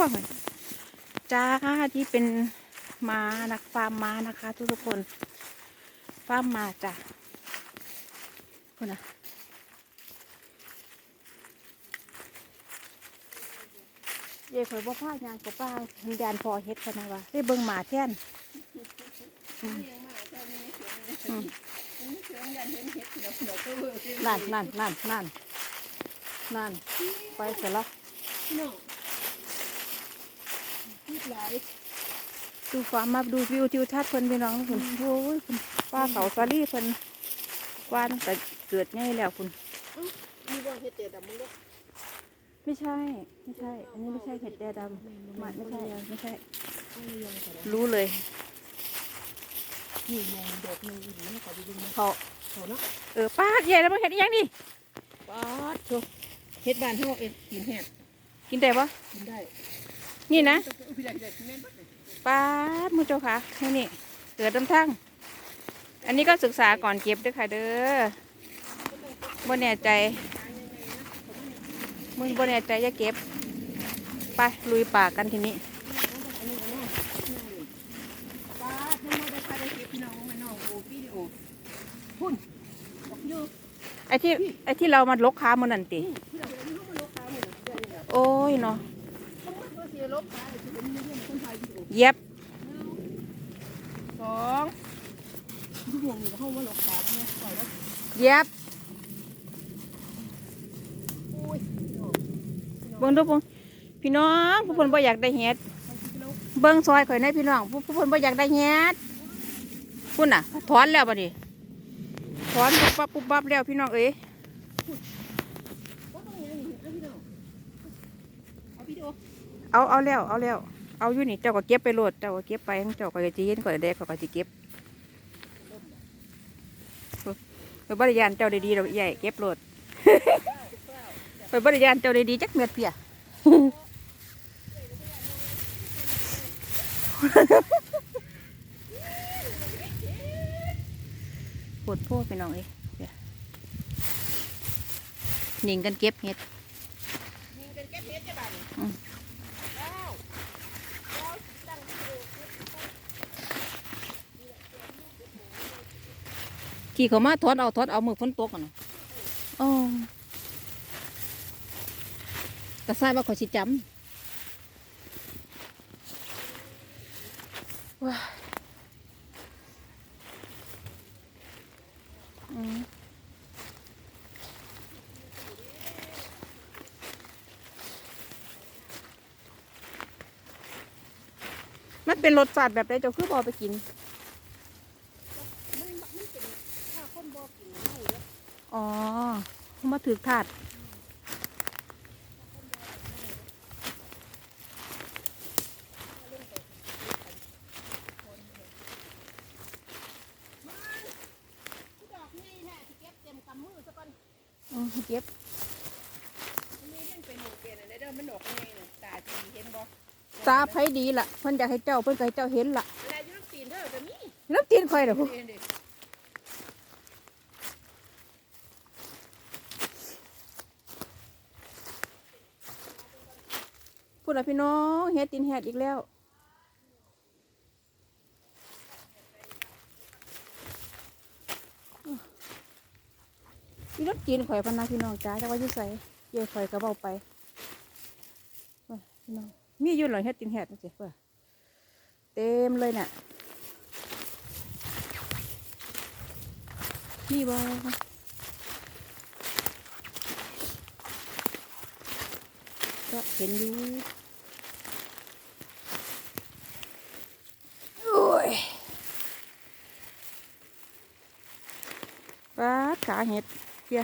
ว่าไงจ้าที่เป็นม้านักฟาร์มม้านะคะ ทุกทุกๆคนฟาร์มมาจ้ะคนนะเย่ข่อยบ่พายางกับป้าทันยานพอเฮ็ดกันนะวะได้เบิ่งหมาแท่นอืมอืมนั่นนั่นนั่นนั่นนั่นไปเสร็จแล้ว ดูฟ้ามาดูวิวทิวทัศน์เพิ่นพี่น้องคุณโอ้ยคุณป้าเขาซาลี่เพิ่นกวานแต่เกิดง่ายแล้วคุณมีว่าเฮ็ดแต่ดำมึงก็ไม่ใช่ ไม่ใช่ อันนี้ไม่ใช่เห็ดแดดำไม่ไม่ใช่ไม่ใช่ รู้เลยนี่มองดอกนึงอีหลีให้เขาไปดูมันเขาเขาเนาะเออป้าใหญ่แล้วมาเห็ดอีหยังนี่ป๊าดโชเฮ็ดบ้านเฮาเอ็ดกินแห้งกินได้ปะกินได้ นี่นะใหญ่ใหญ่แม่นบ่ได้ป้าดมือเจ้าค่ะนี่นี่เกิดลำทั้งอันนี้ก็ศึกษาก่อนเก็บด้วยค่ะ เด้อบ่แน่ใจมึงบ่แน่ใจจะเก็บ ไปลุยป่ากันทีนี้ป๊าดมันบ่ได้ใครได้เก็บพี่น้องมันน้องโอ้วิดีโอพุ่นดอกอยู่ไอ้ที่ไอ้ที่เรามาลกค้ามันนั่นติที่เราเห็นเฮามาลกค้าหมู่ได้เลยโอ้ยเนาะ เย็บสองทุกวงนี่ก็เฮามาลกค้านี่คอยว่าเย็บเบิ่งดูพงพี่น้องผู้คนบ่อยากได้เฮ็ดเบิ่งซอยข่อยในพี่น้องผู้ผู้คนบ่อยากได้เฮ็ดพุ่นน่ะถอนแล้วบัดนี้ถอนปุ๊บปั๊บปุ๊บปั๊บแล้วพี่น้องเอ้ยพี่น้อง เอาวิดีโอเอาเอาแล้วเอาแล้วเอาอยู่นี่เจ้าก็เก็บไปโลดเจ้าก็เก็บไปของเจ้าก็จะเย็นก็ได้เขาก็สิเก็บไปบริยานเจ้าดีๆเราใหญ่เก็บโลดไปบริยานเจ้าดีๆจักเม็ดเพียปวดโพดไปน้องเอ้ยเดี๋ยวหนิงกันเก็บเห็ดมีเป็นแก้เพชรจ้ะบ้านนี่ อืม แล้วแล้วตั้งวิดีโอ ขี่เขามาถอนเอาถอนเอามือฝนตกกันอ๋อกระซายว่าขอยสิจำว้าอืมมันเป็นรสชาติแบบไรเจ้าคือบเอกไปกินมันมันเป็นถ้าคนบอกกินไม่เยอะ อ๋อเขามาถือถาดที่ดอกนี่แท้ที่เก็บเต็มกำมือซะก่อนอืมเก็บมันมีเรื่องเป็นหมูเปลี่ยนอะไรเด้อมันดอกไงน่ะตาจีเห็นบ่ตาไผดีล่ะเพิ่นอยากให้เจ้าเพิ่นก็ให้เจ้าเห็นล่ะแล้วอยุตีนเด้อก็มีน้ำตีนข่อยเด้อพูเนดิพูดละพี่น้องเฮ็ดตีนแฮดอีกแล้ว พี่น้ำตีนข่อยพนนาพี่น้องจ้าจะว่าอยู่ใส่เย่ข่อยก็เบาไปพี่น้องมีอยู่หรอเฮ็ดตีนแฮดจังซี่ว่าเต็มเลยน่ะมีบ่ก็เห็นอยู่โอ้ยปลาด ขาเห็ดเพีย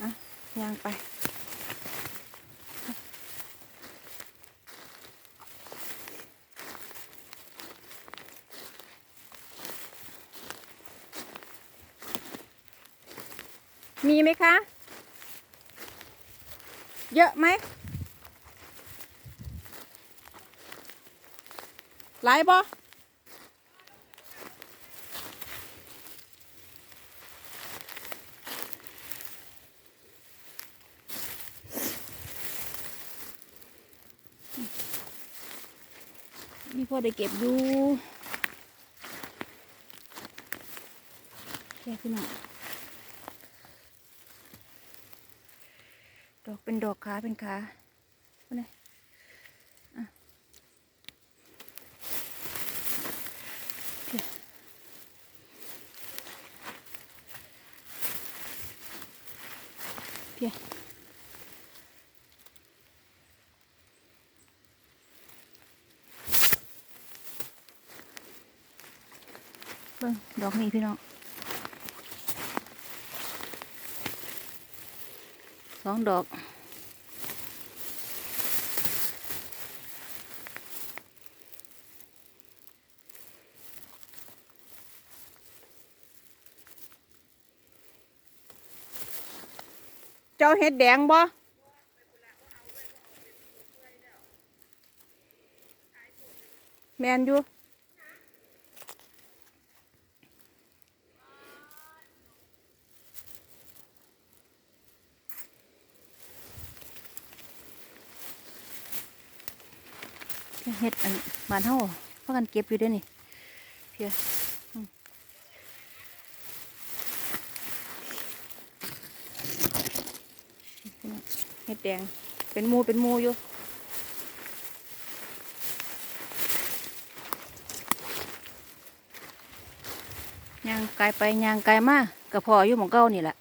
อะย่างไปมีไหมคะ เยอะไหม หลายบ่มีพ่อได้เก็บดูเแค่ขึ้นมาดอกเป็นดอกขาเป็นขาอะไร เพียเบิ่งดอกนี้พี่น้องสองดอก จ้าเห็ดแดงบ่แมนอยู่เห็ดอันบานเฮาพากันเก็บอยู่เด้วยนี่เพียอืม เห็ดแดง เป็นมูเป็นมูอยู่ย่างไกลไปย่างไกลมากกระพออยู่หมองเก้านี่แหละ